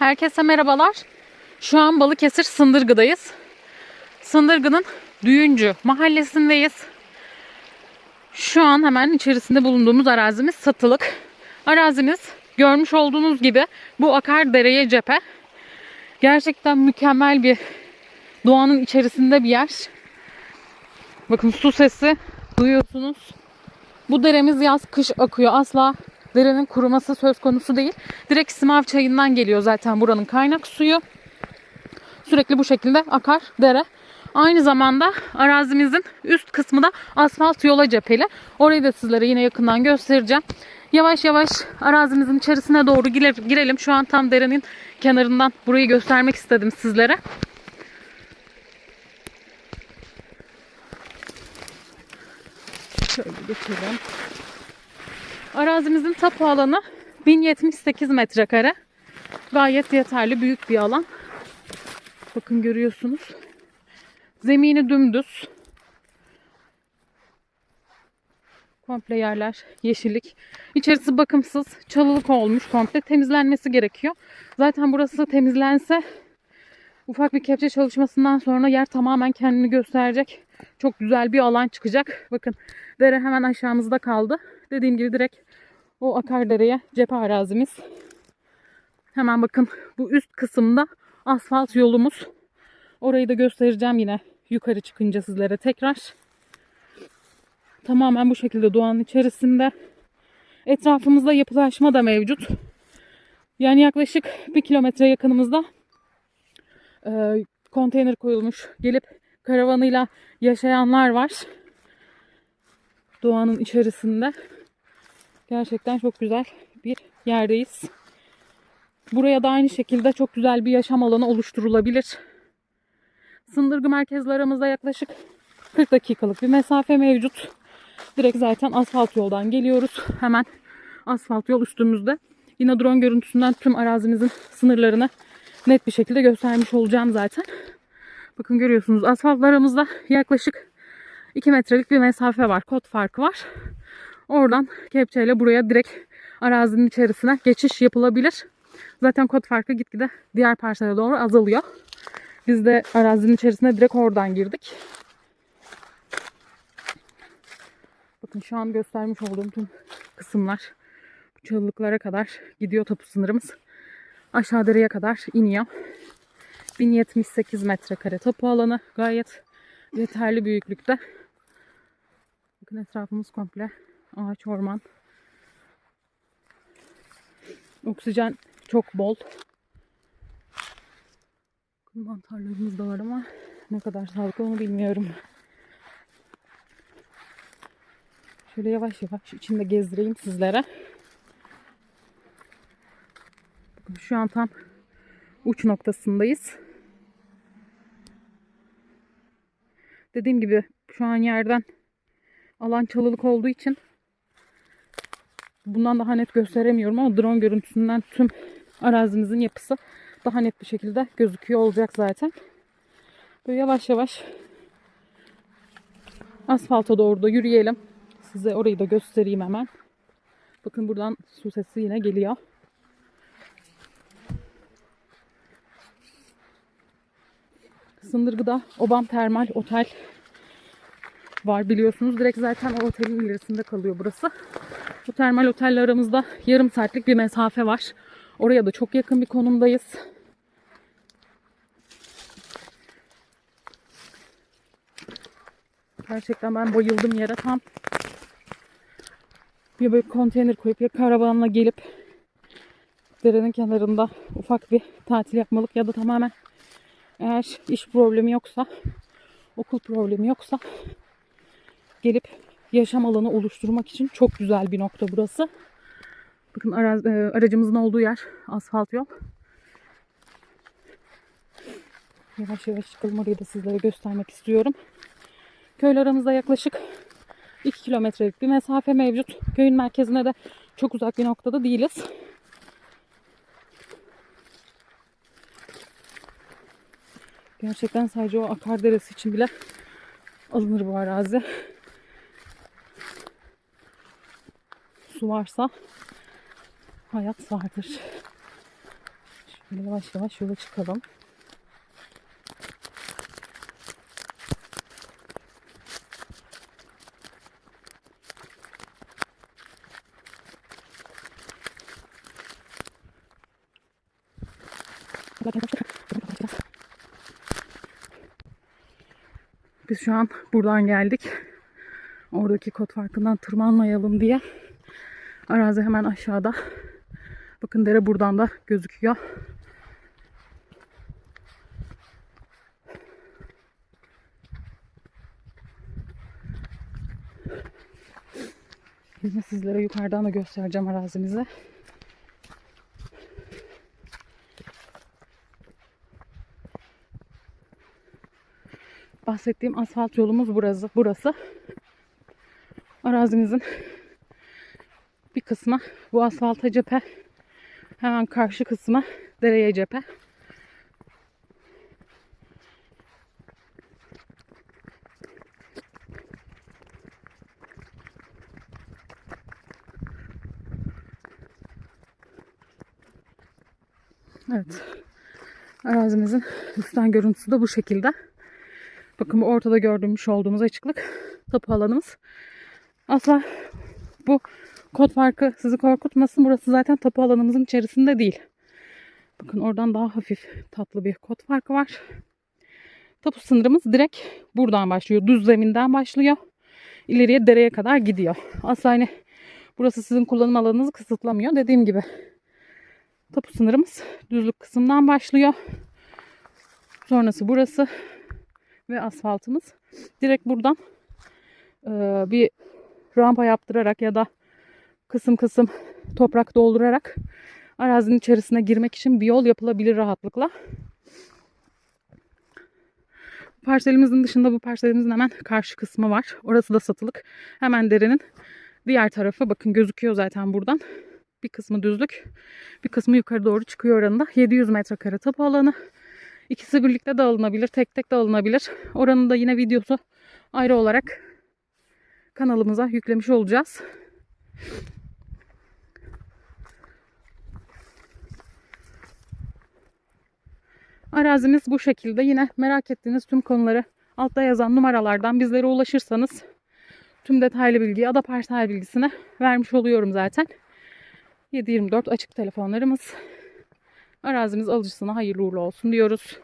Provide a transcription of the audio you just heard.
Herkese merhabalar. Şu an Balıkesir Sındırgı'dayız. Sındırgı'nın Düğüncü mahallesindeyiz. Şu an hemen içerisinde bulunduğumuz arazimiz satılık. Arazimiz görmüş olduğunuz gibi bu akar dereye cephe. Gerçekten mükemmel bir doğanın içerisinde bir yer. Bakın su sesi duyuyorsunuz. Bu deremiz yaz kış akıyor. Asla derenin kuruması söz konusu değil. Direkt Simav çayından geliyor zaten buranın kaynak suyu. Sürekli bu şekilde akar dere. Aynı zamanda arazimizin üst kısmı da asfalt yola cepheli. Orayı da sizlere yine yakından göstereceğim. Yavaş yavaş arazimizin içerisine doğru gire- girelim. Şu an tam derenin kenarından burayı göstermek istedim sizlere. Şöyle geçelim. Arazimizin tapu alanı 1078 metrekare. Gayet yeterli büyük bir alan. Bakın görüyorsunuz. Zemini dümdüz. Komple yerler yeşillik. İçerisi bakımsız, çalılık olmuş komple. Temizlenmesi gerekiyor. Zaten burası temizlense ufak bir kepçe çalışmasından sonra yer tamamen kendini gösterecek. Çok güzel bir alan çıkacak. Bakın dere hemen aşağımızda kaldı. Dediğim gibi direkt o akar dereye cephe arazimiz. Hemen bakın bu üst kısımda asfalt yolumuz. Orayı da göstereceğim yine yukarı çıkınca sizlere tekrar. Tamamen bu şekilde doğanın içerisinde. Etrafımızda yapılaşma da mevcut. Yani yaklaşık bir kilometre yakınımızda e, konteyner koyulmuş. Gelip karavanıyla yaşayanlar var. Doğanın içerisinde. Gerçekten çok güzel bir yerdeyiz. Buraya da aynı şekilde çok güzel bir yaşam alanı oluşturulabilir. Sındırgı merkezle aramızda yaklaşık 40 dakikalık bir mesafe mevcut. Direkt zaten asfalt yoldan geliyoruz. Hemen asfalt yol üstümüzde. Yine drone görüntüsünden tüm arazimizin sınırlarını net bir şekilde göstermiş olacağım zaten. Bakın görüyorsunuz asfaltla aramızda yaklaşık 2 metrelik bir mesafe var. Kod farkı var. Oradan kepçeyle buraya direkt arazinin içerisine geçiş yapılabilir. Zaten kod farkı gitgide diğer parçalara doğru azalıyor. Biz de arazinin içerisine direkt oradan girdik. Bakın şu an göstermiş olduğum tüm kısımlar bu çalılıklara kadar gidiyor tapu sınırımız. Aşağı dereye kadar iniyor. 1078 metrekare tapu alanı gayet yeterli büyüklükte. Bakın etrafımız komple ağaç, orman. Oksijen çok bol. Bakın mantarlarımız da var ama ne kadar sağlıklı onu bilmiyorum. Şöyle yavaş yavaş içinde gezdireyim sizlere. Şu an tam uç noktasındayız. Dediğim gibi şu an yerden alan çalılık olduğu için bundan daha net gösteremiyorum ama drone görüntüsünden tüm arazimizin yapısı daha net bir şekilde gözüküyor olacak zaten. Böyle yavaş yavaş asfalta doğru da yürüyelim. Size orayı da göstereyim hemen. Bakın buradan su sesi yine geliyor. Sındırgı'da Obam Termal Otel var biliyorsunuz. Direkt zaten o otelin ilerisinde kalıyor burası. Bu termal otelle aramızda yarım saatlik bir mesafe var. Oraya da çok yakın bir konumdayız. Gerçekten ben bayıldım yere tam. Ya böyle konteyner koyup ya karavanla gelip derenin kenarında ufak bir tatil yapmalık ya da tamamen eğer iş problemi yoksa okul problemi yoksa gelip yaşam alanı oluşturmak için çok güzel bir nokta burası. Bakın e, aracımızın olduğu yer asfalt yol. Yavaş yavaş çıkalım orayı da sizlere göstermek istiyorum. Köyle aramızda yaklaşık 2 kilometrelik bir mesafe mevcut. Köyün merkezine de çok uzak bir noktada değiliz. Gerçekten sadece o akar deresi için bile alınır bu arazi. Su varsa hayat vardır. Böyle yavaş yavaş yola çıkalım. Biz şu an buradan geldik. Oradaki kod farkından tırmanmayalım diye. Arazi hemen aşağıda. Bakın dere buradan da gözüküyor. Yine sizlere yukarıdan da göstereceğim arazimizi. Bahsettiğim asfalt yolumuz burası. Burası. Arazimizin bir kısmı bu asfalta cephe. Hemen karşı kısmı dereye cephe. Evet. Arazimizin üstten görüntüsü de bu şekilde. Bakın bu ortada gördüğümüz olduğumuz açıklık tapu alanımız. Asla bu kod farkı sizi korkutmasın. Burası zaten tapu alanımızın içerisinde değil. Bakın oradan daha hafif tatlı bir kod farkı var. Tapu sınırımız direkt buradan başlıyor. Düz zeminden başlıyor. İleriye dereye kadar gidiyor. Asla hani burası sizin kullanım alanınızı kısıtlamıyor. Dediğim gibi tapu sınırımız düzlük kısımdan başlıyor. Sonrası burası ve asfaltımız. Direkt buradan e, bir rampa yaptırarak ya da kısım kısım toprak doldurarak arazinin içerisine girmek için bir yol yapılabilir rahatlıkla. Parselimizin dışında bu parselimizin hemen karşı kısmı var. Orası da satılık. Hemen derenin diğer tarafı bakın gözüküyor zaten buradan. Bir kısmı düzlük, bir kısmı yukarı doğru çıkıyor oranında. 700 metrekare tapu alanı. İkisi birlikte de alınabilir, tek tek de alınabilir. Oranın da yine videosu ayrı olarak kanalımıza yüklemiş olacağız. Arazimiz bu şekilde. Yine merak ettiğiniz tüm konuları altta yazan numaralardan bizlere ulaşırsanız tüm detaylı bilgiyi ada parsel bilgisine vermiş oluyorum zaten. 7-24 açık telefonlarımız. Arazimiz alıcısına hayırlı uğurlu olsun diyoruz.